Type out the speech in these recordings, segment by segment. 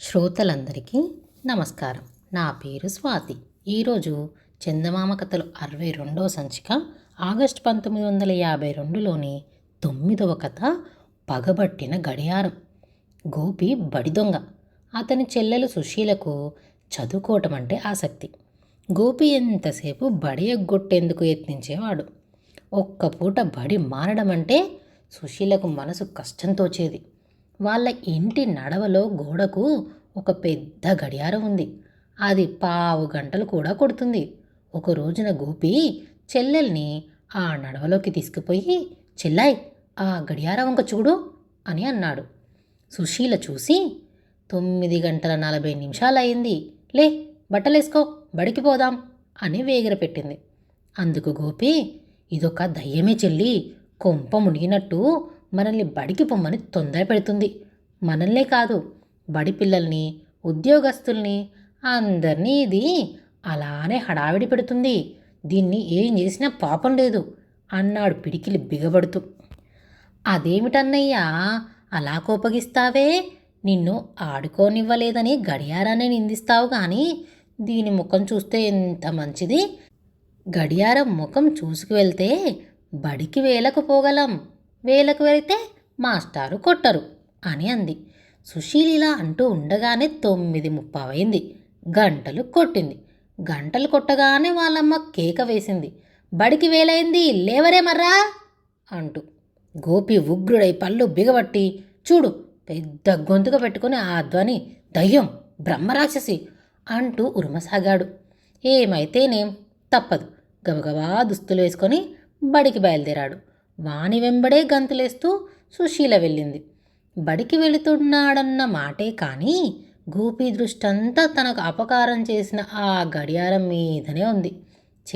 శ్రోతలందరికీ నమస్కారం. నా పేరు స్వాతి. ఈరోజు చందమామ కథలు అరవై రెండో సంచిక ఆగస్టు పంతొమ్మిది వందల యాభై రెండులోని తొమ్మిదవ కథ పగబట్టిన గడియారం. గోపి బడి దొంగ. అతని చెల్లెలు సుశీలకు చదువుకోవటం అంటే ఆసక్తి. గోపి ఎంతసేపు బడి ఎగ్గొట్టేందుకు యత్నించేవాడు? ఒక్క పూట బడి మారడం అంటే సుశీలకు మనసు కష్టం తోచేది వాళ్ళ ఇంటి నడవలో గోడకు ఒక పెద్ద గడియారం ఉంది. అది పావు గంటలు కూడా కొడుతుంది. ఒక రోజున గోపి చెల్లెల్ని ఆ నడవలోకి తీసుకుపోయి చెల్లాయ్ ఆ గడియారం వంక చూడు అని అన్నాడు. సుశీల చూసి తొమ్మిది గంటల నలభై నిమిషాలు అయింది లే బట్టలేసుకో బడికి పోదాం అని వేగిరపెట్టింది అందుకు గోపి ఇదొక దయ్యమే చెల్లి కొంప మునిగినట్టు మనల్ని బడికి పొమ్మని తొందర పెడుతుంది. మనల్నే కాదు బడి పిల్లల్ని ఉద్యోగస్తుల్ని అందరినీ ఇది అలానే హడావిడి పెడుతుంది. దీన్ని ఏం చేసినా పాపం లేదు అన్నాడు పిడికిలి బిగబడుతూ. అదేమిటన్నయ్యా అలా కోపగిస్తావే? నిన్ను ఆడుకోనివ్వలేదని గడియారాన్ని నిందిస్తావు కానీ దీని ముఖం చూస్తే ఎంత మంచిది? గడియారం ముఖం చూసుకు వెళ్తే బడికి వేలకు పోగలం. వేలకు వెళితే మాస్టారు కొట్టరు అని అంది. సుశీల్ ఇలా అంటూ ఉండగానే తొమ్మిది ముప్పావైంది. గంటలు కొట్టింది. గంటలు కొట్టగానే వాళ్ళమ్మ కేక వేసింది. బడికి వేలైంది లేవరే మర్రా అంటూ. గోపి ఉగ్రుడై పళ్ళు బిగబట్టి చూడు పెద్ద గొంతుగా పెట్టుకుని ఆ ధ్వని దయ్యం బ్రహ్మరాక్షసి అంటూ ఉరుమసాగాడు. ఏమైతేనేం తప్పదు. గబగబా దుస్తులు వేసుకొని బడికి బయలుదేరాడు. వాని వెంబడే గంతులేస్తూ సుశీల వెళ్ళింది. బడికి వెళుతున్నాడన్న మాటే కానీ గోపి దృష్టంతా తనకు అపకారం చేసిన ఆ గడియారం మీదనే ఉంది.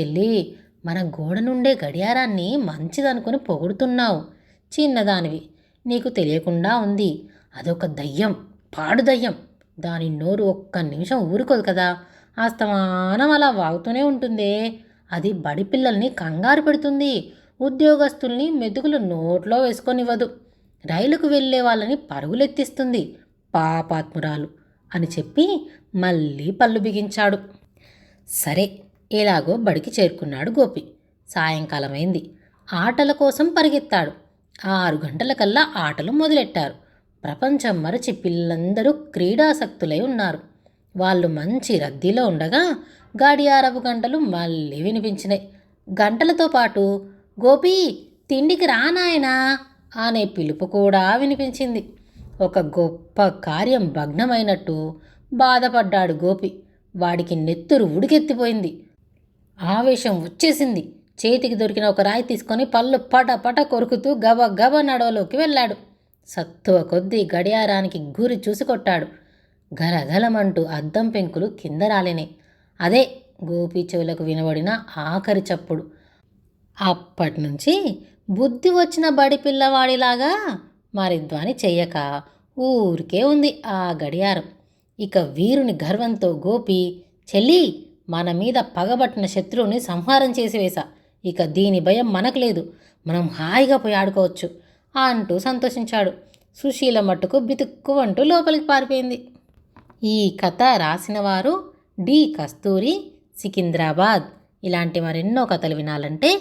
చెల్లి మన గోడ నుండే గడియారాన్ని మంచిదనుకుని పొగుడుతున్నావు. చిన్నదానివి. నీకు తెలియకుండా ఉంది. అదొక దయ్యం పాడు దయ్యం. దాని నోరు ఒక్క నిమిషం ఊరుకోదు కదా. ఆస్తమానం అలా వాగుతూనే ఉంటుందే. అది బడి పిల్లల్ని కంగారు పెడుతుంది. ఉద్యోగస్తుల్ని మెతుకులు నోట్లో వేసుకొనివ్వదు. రైలుకు వెళ్ళే వాళ్ళని పరుగులెత్తిస్తుంది పాపాత్మురాలు అని చెప్పి మళ్ళీ పళ్ళు బిగించాడు. సరే ఎలాగో బడికి చేరుకున్నాడు గోపి. సాయంకాలమైంది. ఆటల కోసం పరిగెత్తాడు. ఆరు గంటలకల్లా ఆటలు మొదలెట్టారు. ప్రపంచం మరచి పిల్లలందరూ క్రీడాసక్తులై ఉన్నారు. వాళ్ళు మంచి రద్దీలో ఉండగా గడియారపు గంటలు మళ్ళీ వినిపించినాయి గంటలతో పాటు గోపి తిండికి రా నాయనా అనే పిలుపు కూడా వినిపించింది. ఒక గొప్ప కార్యం భగ్నమైనట్టు బాధపడ్డాడు గోపి. వాడికి నెత్తురు ఉడికెత్తిపోయింది. ఆవేశం వచ్చేసింది. చేతికి దొరికిన ఒక రాయి తీసుకొని పళ్ళు పట పట కొరుకుతూ గబ గబ నడవలోకి వెళ్ళాడు. సత్తువ కొద్దీ గడియారానికి గురి చూసి కొట్టాడు గలగలమంటూ అద్దం పెంకులు కింద రాలినాయి. అదే గోపి చెవులకు వినబడిన ఆఖరి చప్పుడు. అప్పటి నుంచి బుద్ధి వచ్చిన బడి పిల్లవాడిలాగా మరి ధ్వని చెయ్యక ఊరికే ఉంది ఆ గడియారం. ఇక వీరుని గర్వంతో గోపి చెల్లి మన మీద పగబట్టిన శత్రువుని సంహారం చేసివేశా. ఇక దీని భయం మనకు లేదు. మనం హాయిగా పోయి ఆడుకోవచ్చు అంటూ సంతోషించాడు. సుశీల మట్టుకు బితుక్కు అంటూ లోపలికి పారిపోయింది. ఈ కథ రాసినవారు డి. కస్తూరి సికింద్రాబాద్. ఇలాంటి మరెన్నో కథలు వినాలంటే